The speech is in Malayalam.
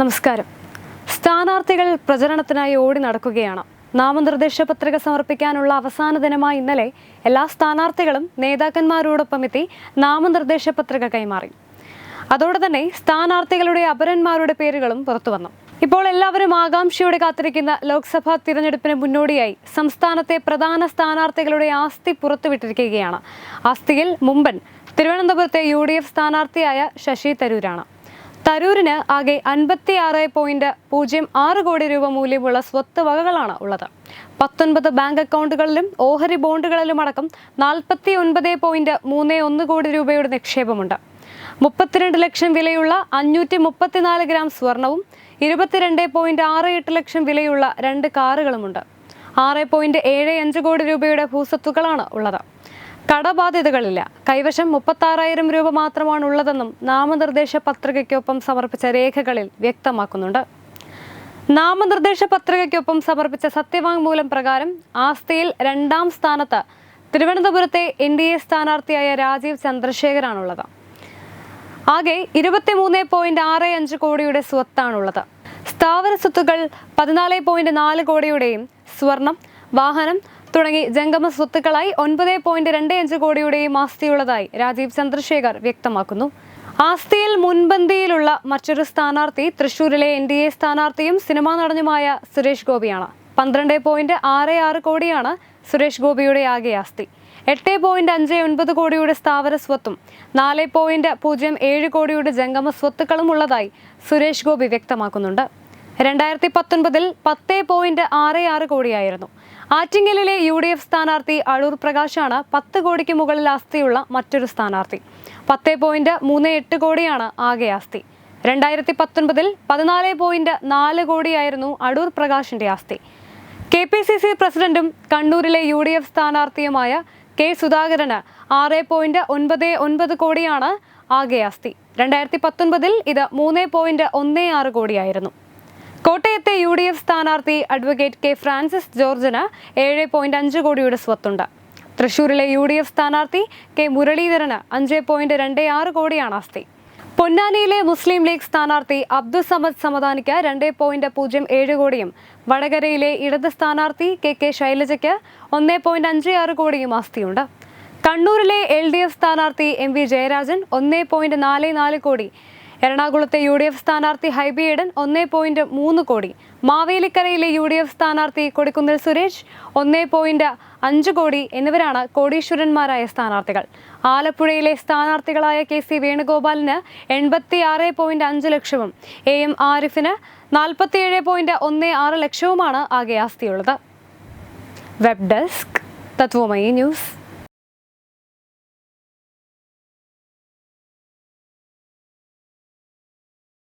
നമസ്കാരം. സ്ഥാനാർത്ഥികൾ പ്രചരണത്തിനായി ഓടി നടക്കുകയാണ്. നാമനിർദ്ദേശ പത്രിക സമർപ്പിക്കാനുള്ള അവസാന ദിനമായ ഇന്നലെ എല്ലാ സ്ഥാനാർത്ഥികളും നേതാക്കന്മാരോടൊപ്പം എത്തി നാമനിർദ്ദേശ പത്രിക കൈമാറി. അതോടെ തന്നെ സ്ഥാനാർത്ഥികളുടെ അപരന്മാരുടെ പേരുകളും പുറത്തു വന്നു ഇപ്പോൾ എല്ലാവരും ആകാംക്ഷയോടെ കാത്തിരിക്കുന്ന ലോക്സഭാ തിരഞ്ഞെടുപ്പിന് മുന്നോടിയായി സംസ്ഥാനത്തെ പ്രധാന സ്ഥാനാർത്ഥികളുടെ ആസ്തി പുറത്തുവിട്ടിരിക്കുകയാണ്. ആസ്തിയിൽ മുമ്പൻ തിരുവനന്തപുരത്തെ യു ഡി എഫ് സ്ഥാനാർത്ഥിയായ ശശി തരൂരാണ്. തരൂരിന് ആകെ അൻപത്തി ആറ് പോയിന്റ് പൂജ്യം ആറ് കോടി രൂപ മൂല്യമുള്ള സ്വത്ത് വകകളാണ് ഉള്ളത്. പത്തൊൻപത് ബാങ്ക് അക്കൗണ്ടുകളിലും ഓഹരി ബോണ്ടുകളിലും അടക്കം നാൽപ്പത്തി ഒൻപത് പോയിന്റ് മൂന്ന് ഒന്ന് കോടി രൂപയുടെ നിക്ഷേപമുണ്ട്. മുപ്പത്തിരണ്ട് ലക്ഷം വിലയുള്ള അഞ്ഞൂറ്റി മുപ്പത്തിനാല് ഗ്രാം സ്വർണവും ഇരുപത്തിരണ്ട് പോയിന്റ് ആറ് എട്ട് ലക്ഷം വിലയുള്ള രണ്ട് കാറുകളുമുണ്ട്. ആറ് പോയിന്റ് ഏഴ് അഞ്ച് കോടി രൂപയുടെ ഭൂസ്വത്തുക്കളാണ് ഉള്ളത്. കടബാധ്യതകളില്ല. കൈവശം മുപ്പത്താറായിരം രൂപ മാത്രമാണ് ഉള്ളതെന്നും നാമനിർദ്ദേശ പത്രികയ്ക്കൊപ്പം സമർപ്പിച്ച രേഖകളിൽ വ്യക്തമാക്കുന്നുണ്ട്. നാമനിർദ്ദേശ പത്രികയ്ക്കൊപ്പം സമർപ്പിച്ച സത്യവാങ്മൂലം പ്രകാരം ആസ്തിയിൽ രണ്ടാം സ്ഥാനത്ത് തിരുവനന്തപുരത്തെ എൻ ഡി എ സ്ഥാനാർത്ഥിയായ രാജീവ് ചന്ദ്രശേഖരാണുള്ളത്. ആകെ ഇരുപത്തിമൂന്ന് പോയിന്റ് ആറ് അഞ്ച് കോടിയുടെ സ്വത്താണുള്ളത്. സ്ഥാവര സ്വത്തുക്കൾ പതിനാല് പോയിന്റ് നാല് കോടിയുടെയും സ്വർണം വാഹനം തുടങ്ങി ജംഗമ സ്വത്തുക്കളായി ഒൻപത് പോയിന്റ് രണ്ട് അഞ്ച് കോടിയുടെയും ആസ്തിയുള്ളതായി രാജീവ് ചന്ദ്രശേഖർ വ്യക്തമാക്കുന്നു. ആസ്തിയിൽ മുൻപന്തിയിലുള്ള മറ്റൊരു സ്ഥാനാർത്ഥി തൃശൂരിലെ എൻ ഡി എ സ്ഥാനാർത്ഥിയും സിനിമാ നടനുമായ സുരേഷ് ഗോപിയാണ്. പന്ത്രണ്ട് പോയിന്റ് ആറ് ആറ് കോടിയാണ് സുരേഷ് ഗോപിയുടെ ആകെ ആസ്തി. എട്ട് പോയിന്റ് അഞ്ച് ഒൻപത് കോടിയുടെ സ്ഥാവര സ്വത്തും നാല് പോയിന്റ് പൂജ്യം ഏഴ് കോടിയുടെ ജംഗമ സ്വത്തുക്കളും ഉള്ളതായി സുരേഷ് ഗോപി വ്യക്തമാക്കുന്നുണ്ട്. രണ്ടായിരത്തി പത്തൊൻപതിൽ പത്ത് പോയിന്റ് ആറ് ആറ് കോടിയായിരുന്നു. ആറ്റിങ്ങലിലെ യു ഡി എഫ് സ്ഥാനാർത്ഥി അടൂർ പ്രകാശാണ് പത്ത് കോടിക്ക് മുകളിൽ ആസ്തിയുള്ള മറ്റൊരു സ്ഥാനാർത്ഥി. പത്ത് പോയിന്റ് മൂന്ന് എട്ട് കോടിയാണ് ആകെ ആസ്തി. രണ്ടായിരത്തി പത്തൊൻപതിൽ പതിനാല് പോയിന്റ് നാല് കോടിയായിരുന്നു അടൂർ പ്രകാശിന്റെ ആസ്തി. കെ പി സി സി പ്രസിഡന്റും കണ്ണൂരിലെ യു ഡി എഫ് സ്ഥാനാർത്ഥിയുമായ കെ സുധാകരന് ആറ് പോയിന്റ് ഒൻപത് ഒൻപത് കോടിയാണ് ആകെ ആസ്തി. രണ്ടായിരത്തി പത്തൊൻപതിൽ ഇത് മൂന്ന് പോയിന്റ് ഒന്ന് ആറ് കോടിയായിരുന്നു. കോട്ടയത്തെ യു ഡി എഫ് സ്ഥാനാർത്ഥി അഡ്വക്കേറ്റ് കെ ഫ്രാൻസിസ് ജോർജിന് ഏഴ് പോയിന്റ് അഞ്ച് കോടിയുടെ സ്വത്തുണ്ട്. തൃശൂരിലെ യു ഡി എഫ് സ്ഥാനാർത്ഥി കെ മുരളീധരന് അഞ്ച് പോയിന്റ് രണ്ട് ആറ് കോടിയാണ് ആസ്തി. പൊന്നാനിയിലെ മുസ്ലിം ലീഗ് സ്ഥാനാർത്ഥി അബ്ദുൾ സമദ് സമദാനിക്ക് രണ്ട് പോയിന്റ് പൂജ്യം ഏഴ് കോടിയും വടകരയിലെ ഇടത് സ്ഥാനാർത്ഥി കെ കെ ശൈലജയ്ക്ക് ഒന്ന് പോയിന്റ് അഞ്ച് ആറ് കോടിയും ആസ്തിയുണ്ട്. കണ്ണൂരിലെ എൽ ഡി എഫ് സ്ഥാനാർത്ഥി എം വി ജയരാജൻ ഒന്ന് പോയിന്റ് നാല് നാല് കോടി എറണാകുളത്തെ യു ഡി എഫ് സ്ഥാനാർത്ഥി ഹൈബി ഈഡൻ ഒന്നേ പോയിന്റ് മൂന്ന് കോടി. മാവേലിക്കരയിലെ യു ഡി എഫ് സ്ഥാനാർത്ഥി കൊടിക്കുന്നിൽ സുരേഷ് ഒന്നേ പോയിന്റ് അഞ്ച് കോടി എന്നിവരാണ് കോടീശ്വരന്മാരായ സ്ഥാനാർത്ഥികൾ. ആലപ്പുഴയിലെ സ്ഥാനാർത്ഥികളായ കെ സി വേണുഗോപാലിന് എൺപത്തി ആറ് പോയിന്റ് അഞ്ച് ലക്ഷവും എ എം ആരിഫിന് നാൽപ്പത്തിയേഴ് പോയിന്റ് ഒന്ന് ആറ് ലക്ഷവുമാണ് ആകെ ആസ്തിയുള്ളത്. Web desk Tathwamayi news.